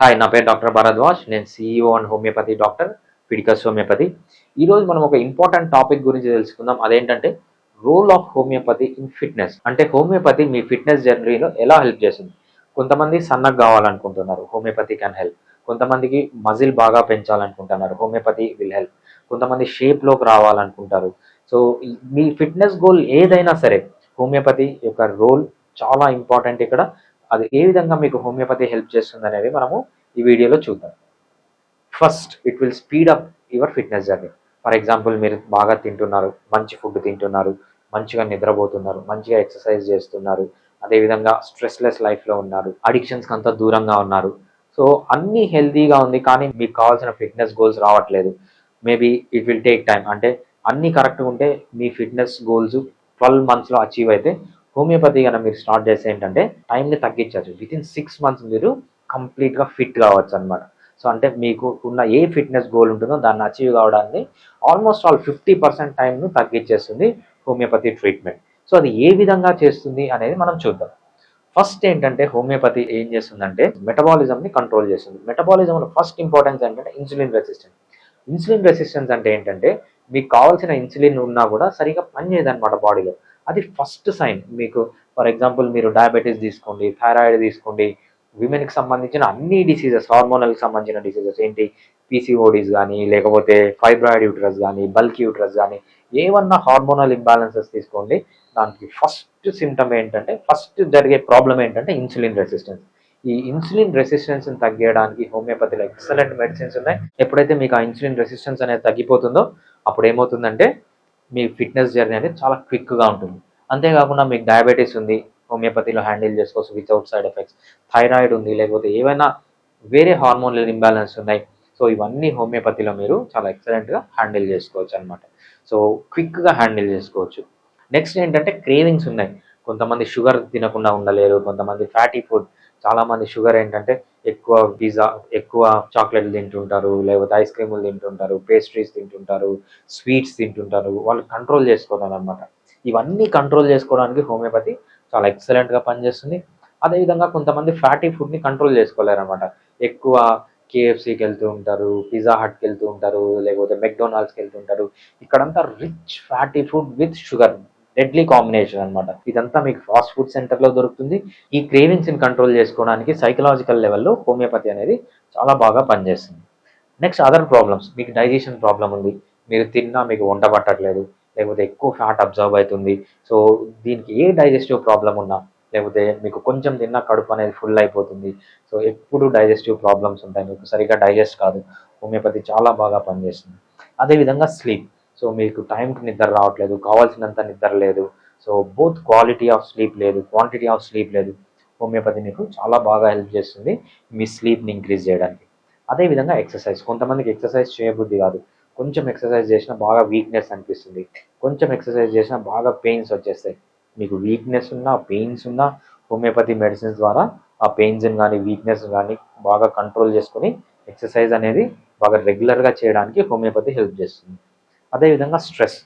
Hi నా పేరు doctor Bharadwaj. నేను CEO and homeopathy doctor Fiticus homeopathy. ఈరోజు మనం ఒక ఇంపార్టెంట్ టాపిక్ గురించి తెలుసుకుందాం. అదేంటంటే role of homeopathy in fitness. అంటే హోమియోపతి మీ ఫిట్నెస్ జర్నీలో ఎలా హెల్ప్ చేస్తుంది? కొంతమంది సన్నగా కావాలనుకుంటున్నారు హోమియోపతి క్యాన్ హెల్ప్. కొంతమందికి మజిల్ బాగా పెంచాలనుకుంటున్నారు హోమియోపతి విల్ హెల్ప్. కొంతమంది షేప్లోకి రావాలనుకుంటారు. సో మీ ఫిట్నెస్ గోల్ ఏదైనా సరే హోమియోపతి యొక్క రోల్ చాలా ఇంపార్టెంట్ ఇక్కడ. అది ఏ విధంగా మీకు హోమియోపతి హెల్ప్ చేస్తుంది అనేది మనము ఈ వీడియోలో చూద్దాం. First it will speed up your fitness journey for example మీరు బాగా తింటున్నారు మంచి ఫుడ్ తింటున్నారు మంచిగా నిద్రపోతున్నారు మంచిగా ఎక్సర్సైజ్ చేస్తున్నారు అదేవిధంగా స్ట్రెస్లెస్ లైఫ్లో ఉన్నారు అడిక్షన్స్కి అంతా దూరంగా ఉన్నారు. సో అన్నీ హెల్తీగా ఉంది కానీ మీకు కావాల్సిన ఫిట్నెస్ గోల్స్ రావట్లేదు. Maybe it will take time అంటే అన్నీ కరెక్ట్గా ఉంటే మీ ఫిట్నెస్ గోల్స్ ట్వెల్వ్ మంత్స్లో అచీవ్ అయితే హోమియోపతి కనుక మీరు స్టార్ట్ చేస్తే ఏంటంటే టైంని తగ్గించవచ్చు. విత్ ఇన్ సిక్స్ మంత్స్ మీరు కంప్లీట్గా ఫిట్ కావచ్చు అనమాట సో అంటే మీకు ఉన్న ఏ ఫిట్నెస్ గోల్ ఉంటుందో దాన్ని అచీవ్ కావడానికి ఆల్మోస్ట్ ఆల్ ఫిఫ్టీ పర్సెంట్ టైంను తగ్గించేస్తుంది హోమియోపతి ట్రీట్మెంట్ సో అది ఏ విధంగా చేస్తుంది అనేది మనం చూద్దాం. ఫస్ట్ ఏంటంటే హోమియోపతి ఏం చేస్తుందంటే మెటబాలిజంని కంట్రోల్ చేస్తుంది. మెటబాలిజంలో ఫస్ట్ ఇంపార్టెన్స్ ఏంటంటే ఇన్సులిన్ రెసిస్టెన్స్ ఇన్సులిన్ రెసిస్టెన్స్ అంటే ఏంటంటే మీకు కావాల్సిన ఇన్సులిన్ ఉన్నా కూడా సరిగా పనిచేయదు అనమాట బాడీలో అది ఫస్ట్ సైన్ మీకు ఫర్ ఎగ్జాంపుల్ మీరు డయాబెటీస్ తీసుకోండి థైరాయిడ్ తీసుకోండి విమెన్కి సంబంధించిన అన్ని డిసీజెస్ హార్మోనల్కి సంబంధించిన డిసీజెస్ ఏంటి? పీసీఓడీస్ కానీ లేకపోతే ఫైబ్రాయిడ్ యూట్రస్ కానీ బల్క్ యూట్రస్ కానీ ఏమన్నా హార్మోనల్ ఇంబ్యాలెన్సెస్ తీసుకోండి దానికి ఫస్ట్ సిమ్టమ్ ఏంటంటే ఫస్ట్ జరిగే ప్రాబ్లం ఏంటంటే ఇన్సులిన్ రెసిస్టెన్స్ ఈ ఇన్సులిన్ రెసిస్టెన్స్ తగ్గించడానికి హోమియోపతిలో ఎక్సలెంట్ మెడిసిన్స్ ఉన్నాయి. ఎప్పుడైతే మీకు ఆ ఇన్సులిన్ రెసిస్టెన్స్ అనేది తగ్గిపోతుందో అప్పుడు ఏమవుతుందంటే మీ ఫిట్నెస్ జర్నీ అనేది చాలా క్విక్గా ఉంటుంది. అంతేకాకుండా మీకు డయాబెటీస్ ఉంది హోమియోపతిలో హ్యాండిల్ చేసుకోవచ్చు వితౌట్ సైడ్ ఎఫెక్ట్స్. థైరాయిడ్ ఉంది లేకపోతే ఏవైనా వేరే హార్మోన్లు ఇంబ్యాలెన్స్ ఉన్నాయి. సో ఇవన్నీ హోమియోపతిలో మీరు చాలా ఎక్సలెంట్గా హ్యాండిల్ చేసుకోవచ్చు అనమాట సో క్విక్గా హ్యాండిల్ చేసుకోవచ్చు. నెక్స్ట్ ఏంటంటే క్రేవింగ్స్ ఉన్నాయి. కొంతమంది షుగర్ తినకుండా ఉండలేరు కొంతమంది ఫ్యాటీ ఫుడ్ చాలామంది షుగర్ ఏంటంటే ఎక్కువ పిజ్జా ఎక్కువ చాక్లెట్లు తింటుంటారు లేకపోతే ఐస్ క్రీములు తింటుంటారు పేస్ట్రీస్ తింటుంటారు స్వీట్స్ తింటుంటారు వాళ్ళు కంట్రోల్ చేసుకోవాలి అనమాట ఇవన్నీ కంట్రోల్ చేసుకోవడానికి హోమియోపతి చాలా ఎక్సలెంట్గా పనిచేస్తుంది. అదేవిధంగా కొంతమంది ఫ్యాటీ ఫుడ్ని కంట్రోల్ చేసుకోలేరు అనమాట ఎక్కువ కేఎఫ్సీకి వెళ్తూ ఉంటారు పిజ్జా హట్కి వెళ్తూ ఉంటారు లేకపోతే మెక్డొనాల్డ్స్కి వెళ్తూ ఉంటారు. ఇక్కడంతా rich fatty food with sugar deadly combination అనమాట ఇదంతా మీకు ఫాస్ట్ ఫుడ్ సెంటర్లో దొరుకుతుంది. ఈ క్రేవింగ్స్ని కంట్రోల్ చేసుకోవడానికి సైకలాజికల్ లెవెల్లో హోమియోపతి అనేది చాలా బాగా పనిచేస్తుంది. నెక్స్ట్ అదర్ ప్రాబ్లమ్స్ మీకు డైజెషన్ ప్రాబ్లం ఉంది. మీరు తిన్నా మీకు వంట పట్టట్లేదు. లేకపోతే ఎక్కువ ఫ్యాట్ అబ్జర్వ్ అవుతుంది. సో దీనికి ఏ డైజెస్టివ్ ప్రాబ్లం ఉన్నా లేకపోతే మీకు కొంచెం తిన్నా కడుపు అనేది ఫుల్ అయిపోతుంది. సో ఎప్పుడు డైజెస్టివ్ ప్రాబ్లమ్స్ ఉంటాయి? మీకు సరిగా డైజెస్ట్ కాదు. హోమియోపతి చాలా బాగా పనిచేస్తుంది. అదేవిధంగా స్లీప్ సో మీకు టైంకి నిద్ర రావట్లేదు కావాల్సినంత నిద్ర లేదు. So both quality of sleep లేదు క్వాంటిటీ ఆఫ్ స్లీప్ లేదు. హోమియోపతి మీకు చాలా బాగా హెల్ప్ చేస్తుంది మీ స్లీప్ని ఇంక్రీజ్ చేయడానికి. అదేవిధంగా ఎక్సర్సైజ్ కొంతమందికి ఎక్సర్సైజ్ చేయబుద్ధి కాదు. కొంచెం ఎక్సర్సైజ్ చేసినా బాగా వీక్నెస్ అనిపిస్తుంది. కొంచెం ఎక్సర్సైజ్ చేసినా బాగా పెయిన్స్ వచ్చేస్తాయి. మీకు వీక్నెస్ ఉన్నా పెయిన్స్ ఉన్నా హోమియోపతి మెడిసిన్స్ ద్వారా ఆ పెయిన్స్ని కానీ వీక్నెస్ కానీ బాగా కంట్రోల్ చేసుకొని ఎక్సర్సైజ్ అనేది బాగా రెగ్యులర్గా చేయడానికి హోమియోపతి హెల్ప్ చేస్తుంది. అదేవిధంగా స్ట్రెస్.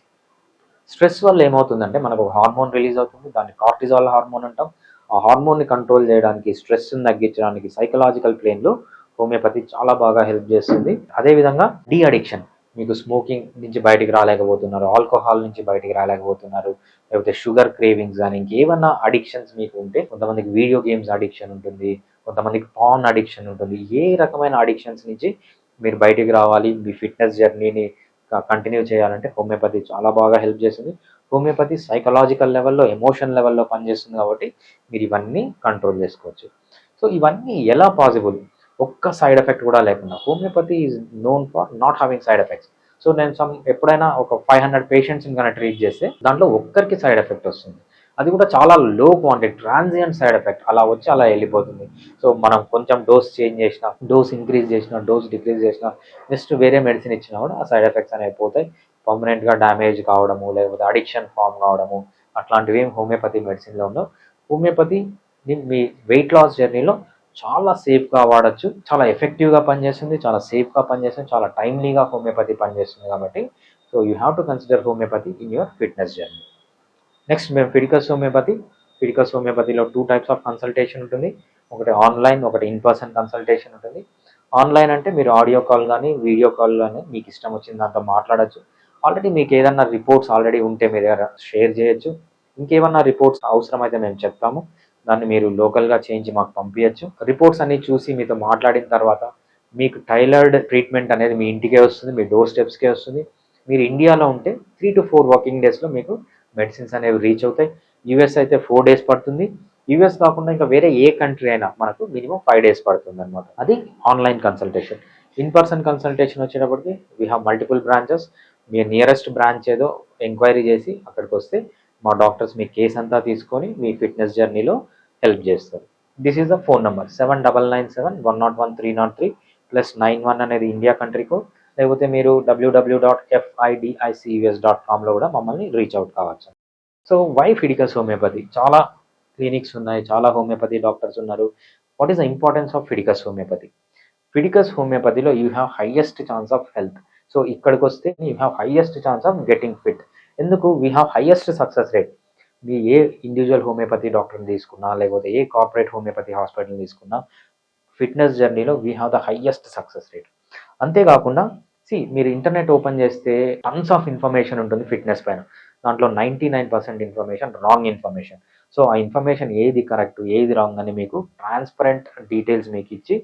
స్ట్రెస్ వల్ల ఏమవుతుందంటే మనకు ఒక హార్మోన్ రిలీజ్ అవుతుంది దాన్ని కార్టిజాల్ హార్మోన్ అంటాం. ఆ హార్మోన్ని కంట్రోల్ చేయడానికి స్ట్రెస్ని తగ్గించడానికి సైకలాజికల్ ప్లేన్లో హోమియోపతి చాలా బాగా హెల్ప్ చేస్తుంది. అదేవిధంగా డీ అడిక్షన్ మీకు స్మోకింగ్ నుంచి బయటికి రాలేకపోతున్నారు ఆల్కహాల్ నుంచి బయటికి రాలేకపోతున్నారు లేకపోతే షుగర్ క్రేవింగ్స్ కానీ ఇంకేమన్నా అడిక్షన్స్ మీకు ఉంటే కొంతమందికి వీడియో గేమ్స్ అడిక్షన్ ఉంటుంది కొంతమందికి పాన్ అడిక్షన్ ఉంటుంది. ఏ రకమైన అడిక్షన్స్ నుంచి మీరు బయటికి రావాలి మీ ఫిట్నెస్ జర్నీని కంటిన్యూ చేయాలంటే హోమియోపతి చాలా బాగా హెల్ప్ చేస్తుంది. హోమియోపతి సైకలాజికల్ లెవెల్లో ఎమోషన్ లెవెల్లో పనిచేస్తుంది కాబట్టి మీరు ఇవన్నీ కంట్రోల్ చేసుకోవచ్చు. సో ఇవన్నీ ఎలా పాసిబుల్ ఒక్క సైడ్ ఎఫెక్ట్ కూడా లేకుండా. Homeopathy is known for not having side effects so నేను సమ్ ఎప్పుడైనా ఒక ఫైవ్ హండ్రెడ్ పేషెంట్స్ని కనుక ట్రీట్ చేస్తే దాంట్లో ఒక్కరికి సైడ్ ఎఫెక్ట్ వస్తుంది. అది కూడా చాలా లో క్వాంటిటీ ట్రాన్సియంట్ సైడ్ ఎఫెక్ట్ అలా వచ్చి అలా వెళ్ళిపోతుంది. సో మనం కొంచెం డోస్ చేంజ్ చేసిన డోస్ ఇంక్రీజ్ చేసిన డోస్ డిక్రీజ్ చేసిన జస్ట్ వేరే మెడిసిన్ ఇచ్చినా కూడా ఆ సైడ్ ఎఫెక్ట్స్ అనేవి పోతాయి. పర్మనెంట్గా డ్యామేజ్ కావడము లేకపోతే అడిక్షన్ ఫామ్ కావడము అట్లాంటివి ఏం హోమియోపతి మెడిసిన్లో ఉండవు. హోమియోపతి మీ వెయిట్ లాస్ జర్నీలో చాలా సేఫ్గా వాడచ్చు. చాలా ఎఫెక్టివ్గా పనిచేస్తుంది చాలా సేఫ్గా పనిచేస్తుంది చాలా టైమ్లీగా హోమియోపతి పనిచేస్తుంది కాబట్టి. So you have to consider homeopathy in your fitness journey next మేము ఫిడికస్ హోమియోపతి ఫిడికస్ హోమియోపతిలో టూ టైప్స్ ఆఫ్ కన్సల్టేషన్ ఉంటుంది. ఒకటి ఆన్లైన్ ఒకటి ఇన్ పర్సన్ కన్సల్టేషన్ ఉంటుంది. ఆన్లైన్ అంటే మీరు ఆడియో కాల్ కానీ వీడియో కాల్ కానీ మీకు ఇష్టం వచ్చిన దాంతో మాట్లాడచ్చు. ఆల్రెడీ మీకు ఏదన్నా రిపోర్ట్స్ ఆల్రెడీ ఉంటే మీ దగ్గర షేర్ చేయొచ్చు. ఇంకేమన్నా రిపోర్ట్స్ అవసరమైతే మేము చెప్తాము. దాన్ని మీరు లోకల్గా చేయించి మాకు పంపించచ్చు రిపోర్ట్స్ అన్ని చూసి మీతో మాట్లాడిన తర్వాత మీకు టైలర్డ్ ట్రీట్మెంట్ అనేది మీ ఇంటికే వస్తుంది మీ డోర్ స్టెప్స్కే వస్తుంది. మీరు ఇండియాలో ఉంటే త్రీ టు ఫోర్ వర్కింగ్ డేస్లో మీకు మెడిసిన్స్ అనేవి రీచ్ అవుతాయి. యూఎస్ అయితే ఫోర్ డేస్ పడుతుంది. యూఎస్ కాకుండా ఇంకా వేరే ఏ కంట్రీ అయినా మనకు మినిమం ఫైవ్ డేస్ పడుతుంది అనమాట అది online consultation in person consultation వచ్చేటప్పటికి వీ హ్యావ్ మల్టిపుల్ బ్రాంచెస్ మీ నియరెస్ట్ బ్రాంచ్ ఏదో ఎంక్వైరీ చేసి అక్కడికి వస్తే మా డాక్టర్స్ మీ కేస్ అంతా తీసుకొని మీ ఫిట్నెస్ జర్నీలో హెల్ప్ చేస్తారు. This is the phone number seven double nine seven one nought one three nought three plus nine one అనేది ఇండియా కంట్రీ కోడ్ లేకపోతే మీరు డబ్ల్యూడబ్ల్యూ డాట్ ఎఫ్ఐడిఐసియుఎస్ డాట్ కామ్లో కూడా మమ్మల్ని రీచ్ అవుట్ కావచ్చు. సో వై ఫిడికస్ హోమియోపతి చాలా clinics ఉన్నాయి చాలా హోమియోపతి డాక్టర్స్ ఉన్నారు. What is the importance of Fiticus homeopathy Fiticus హోమియోపతిలో you have highest chance of health so ఇక్కడికి వస్తే you have highest chance of getting fit ఎందుకు? We have highest success rate మీ ఏ individual homeopathy డాక్టర్ని తీసుకున్నా లేకపోతే ఏ corporate homeopathy హాస్పిటల్ని తీసుకున్నా ఫిట్నెస్ జర్నీలో we have the highest success rate అంతేకాకుండా సి మీరు ఇంటర్నెట్ ఓపెన్ చేస్తే టన్స్ ఆఫ్ ఇన్ఫర్మేషన్ ఉంటుంది ఫిట్నెస్ పైన. దాంట్లో ninety nine percent information wrong information so ఆ ఇన్ఫర్మేషన్ ఏది కరెక్ట్ ఏది రాంగ్ అని మీకు ట్రాన్స్పరెంట్ డీటెయిల్స్ మీకు ఇచ్చి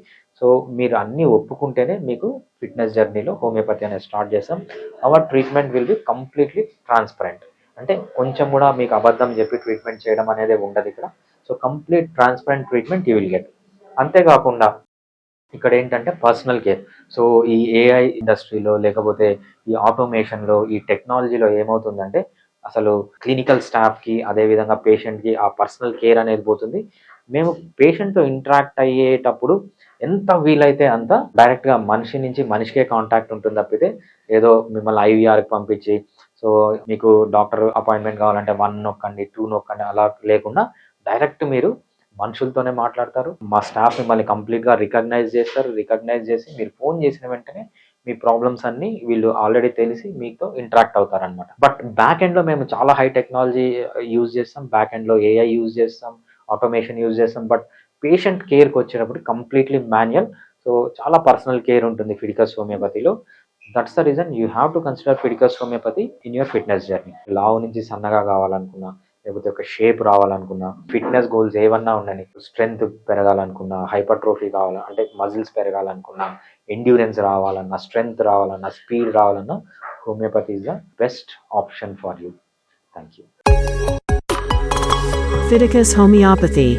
సో మీరు అన్నీ ఒప్పుకుంటేనే మీకు ఫిట్నెస్ జర్నీలో హోమియోపతి అనేది స్టార్ట్ చేస్తాం. Our treatment will be completely transparent అంటే కొంచెం కూడా మీకు అబద్ధం చెప్పి ట్రీట్మెంట్ చేయడం అనేది ఉండదు ఇక్కడ. So complete transparent treatment you will get అంతేకాకుండా ఇక్కడ ఏంటంటే పర్సనల్ కేర్. సో ఈ ఏఐ ఇండస్ట్రీలో లేకపోతే ఈ ఆటోమేషన్లో ఈ టెక్నాలజీలో ఏమవుతుందంటే అసలు క్లినికల్ స్టాఫ్కి అదేవిధంగా పేషెంట్కి ఆ పర్సనల్ కేర్ అనేది పోతుంది. మేము పేషెంట్తో ఇంటరాక్ట్ అయ్యేటప్పుడు ఎంత వీలైతే అంత డైరెక్ట్గా మనిషి నుంచి మనిషికే కాంటాక్ట్ ఉంటుంది తప్పితే ఏదో మిమ్మల్ని ఐవీఆర్కి పంపించి సో మీకు డాక్టర్ అపాయింట్మెంట్ కావాలంటే వన్ నొక్కండి టూ నొక్కండి అలా లేకుండా డైరెక్ట్ మీరు మనుషులతోనే మాట్లాడతారు. మా స్టాఫ్ మిమ్మల్ని కంప్లీట్గా రికగ్నైజ్ చేస్తారు. రికగ్నైజ్ చేసి మీరు ఫోన్ చేసిన వెంటనే మీ ప్రాబ్లమ్స్ అన్ని వీళ్ళు ఆల్రెడీ తెలిసి మీతో ఇంటరాక్ట్ అవుతారనమాట బట్ బ్యాక్ ఎండ్లో మేము చాలా హై టెక్నాలజీ యూజ్ చేస్తాం. బ్యాక్ ఎండ్లో ఏఐ యూజ్ చేస్తాం. ఆటోమేషన్ యూజ్ చేస్తాం. బట్ పేషెంట్ కేర్కి వచ్చేటప్పుడు కంప్లీట్లీ మాన్యువల్ సో చాలా పర్సనల్ కేర్ ఉంటుంది ఫిడికస్ హోమియోపతిలో that's the reason you have to consider Fiticus homeopathy in your fitness journey లావు నుంచి సన్నగా కావాలనుకున్నా లేకపోతే ఒక షేప్ రావాలనుకున్నా ఫిట్నెస్ గోల్స్ ఏమన్నా ఉండని స్ట్రెంగ్త్ పెరగాలనుకున్నా హైపర్ట్రోఫీ కావాలా అంటే మజిల్స్ పెరగాలనుకున్నా ఎండ్యూరెన్స్ రావాలన్నా స్ట్రెంగ్త్ రావాలన్నా స్పీడ్ రావాలన్నా homeopathy is the best option for you thank you Fiticus Homeopathy